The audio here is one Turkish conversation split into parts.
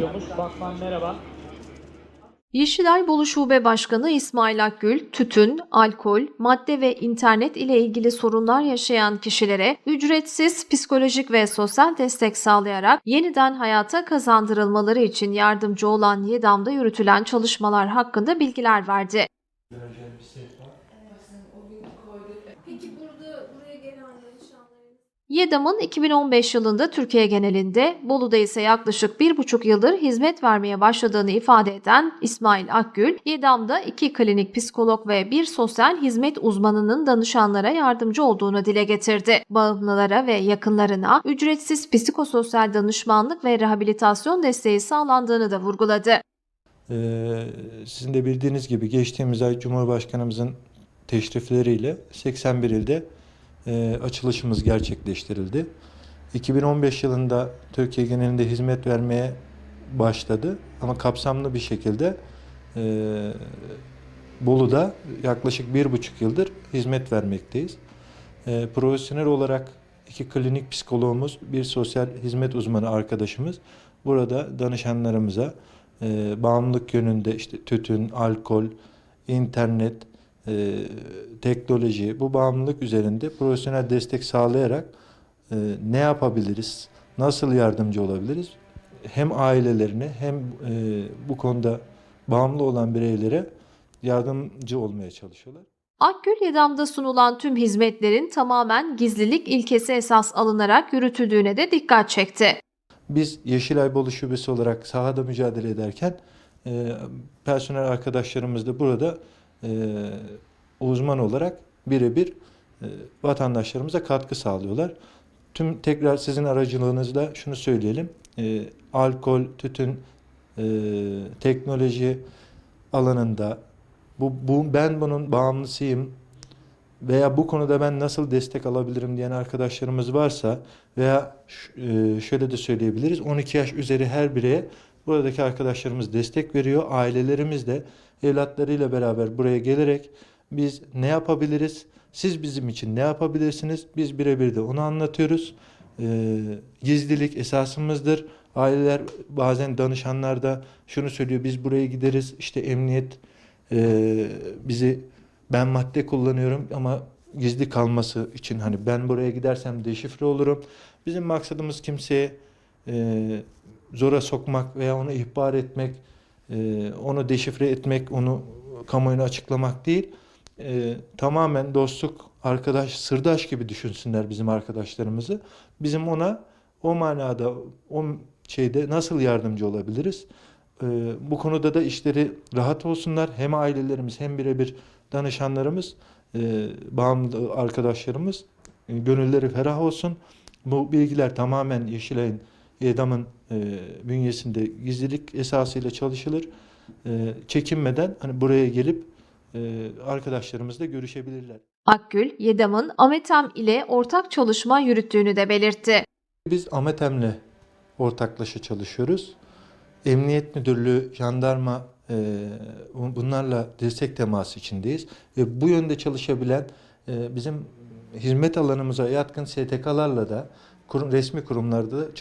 yapıyormuş. Batman merhaba. Yeşilay Bolu Şube Başkanı İsmail Akgül, tütün, alkol, madde ve internet ile ilgili sorunlar yaşayan kişilere ücretsiz psikolojik ve sosyal destek sağlayarak yeniden hayata kazandırılmaları için yardımcı olan YEDAM'da yürütülen çalışmalar hakkında bilgiler verdi burada buraya gelen danışanların YEDAM'ın 2015 yılında Türkiye genelinde, Bolu'da ise yaklaşık bir buçuk yıldır hizmet vermeye başladığını ifade eden İsmail Akgül, YEDAM'da iki klinik psikolog ve bir sosyal hizmet uzmanının danışanlara yardımcı olduğunu dile getirdi. Bağımlılara ve yakınlarına ücretsiz psikososyal danışmanlık ve rehabilitasyon desteği sağlandığını da vurguladı. Ee, sizin de bildiğiniz gibi geçtiğimiz ay Cumhurbaşkanımızın teşrifleriyle 81 ilde e, açılışımız gerçekleştirildi. 2015 yılında Türkiye genelinde hizmet vermeye başladı ama kapsamlı bir şekilde e, Bolu'da yaklaşık bir buçuk yıldır hizmet vermekteyiz. E, profesyonel olarak iki klinik psikoloğumuz, bir sosyal hizmet uzmanı arkadaşımız burada danışanlarımıza e, bağımlılık yönünde işte tütün, alkol, internet, e, teknoloji bu bağımlılık üzerinde profesyonel destek sağlayarak e, ne yapabiliriz, nasıl yardımcı olabiliriz hem ailelerine hem e, bu konuda bağımlı olan bireylere yardımcı olmaya çalışıyorlar. Akgül Yedam'da sunulan tüm hizmetlerin tamamen gizlilik ilkesi esas alınarak yürütüldüğüne de dikkat çekti. Biz Yeşilay Bolu Şubesi olarak sahada mücadele ederken e, personel arkadaşlarımız da burada e, uzman olarak birebir e, vatandaşlarımıza katkı sağlıyorlar. Tüm tekrar sizin aracılığınızla şunu söyleyelim. E, alkol, tütün, e, teknoloji alanında bu, bu ben bunun bağımlısıyım veya bu konuda ben nasıl destek alabilirim diyen arkadaşlarımız varsa veya e, şöyle de söyleyebiliriz 12 yaş üzeri her bireye buradaki arkadaşlarımız destek veriyor. Ailelerimiz de evlatlarıyla beraber buraya gelerek biz ne yapabiliriz? Siz bizim için ne yapabilirsiniz? Biz birebir de onu anlatıyoruz. E, gizlilik esasımızdır. Aileler bazen danışanlar da şunu söylüyor. Biz buraya gideriz. işte emniyet e, bizi ben madde kullanıyorum ama gizli kalması için hani ben buraya gidersem deşifre olurum. Bizim maksadımız kimseye e, zora sokmak veya onu ihbar etmek, e, onu deşifre etmek, onu kamuoyuna açıklamak değil. E, tamamen dostluk, arkadaş, sırdaş gibi düşünsünler bizim arkadaşlarımızı. Bizim ona o manada, o şeyde nasıl yardımcı olabiliriz? E, bu konuda da işleri rahat olsunlar. Hem ailelerimiz hem birebir danışanlarımız, e, bağımlı arkadaşlarımız gönülleri ferah olsun. Bu bilgiler tamamen Yeşilay'ın, EDAM'ın e, bünyesinde gizlilik esasıyla çalışılır. E, çekinmeden hani buraya gelip e, arkadaşlarımızla görüşebilirler. Akgül, Yedam'ın Ametem ile ortak çalışma yürüttüğünü de belirtti. Biz Ametem'le ortaklaşa çalışıyoruz. Emniyet Müdürlüğü, jandarma e, bunlarla destek teması içindeyiz. Ve bu yönde çalışabilen e, bizim hizmet alanımıza yatkın STK'larla da kurum, resmi kurumlarda da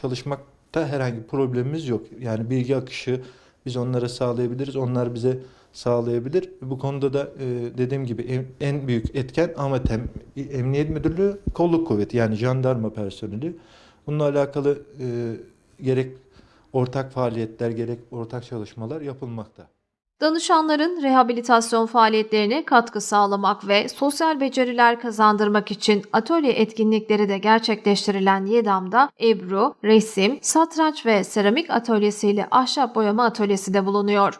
çalışmakta herhangi bir problemimiz yok. Yani bilgi akışı biz onlara sağlayabiliriz, onlar bize sağlayabilir. Bu konuda da e, dediğim gibi en, büyük etken Amatem, Emniyet Müdürlüğü, kolluk kuvveti yani jandarma personeli. Bununla alakalı e, gerek ortak faaliyetler gerek ortak çalışmalar yapılmakta. Danışanların rehabilitasyon faaliyetlerine katkı sağlamak ve sosyal beceriler kazandırmak için atölye etkinlikleri de gerçekleştirilen Yedam'da Ebru, resim, satranç ve seramik atölyesiyle ahşap boyama atölyesi de bulunuyor.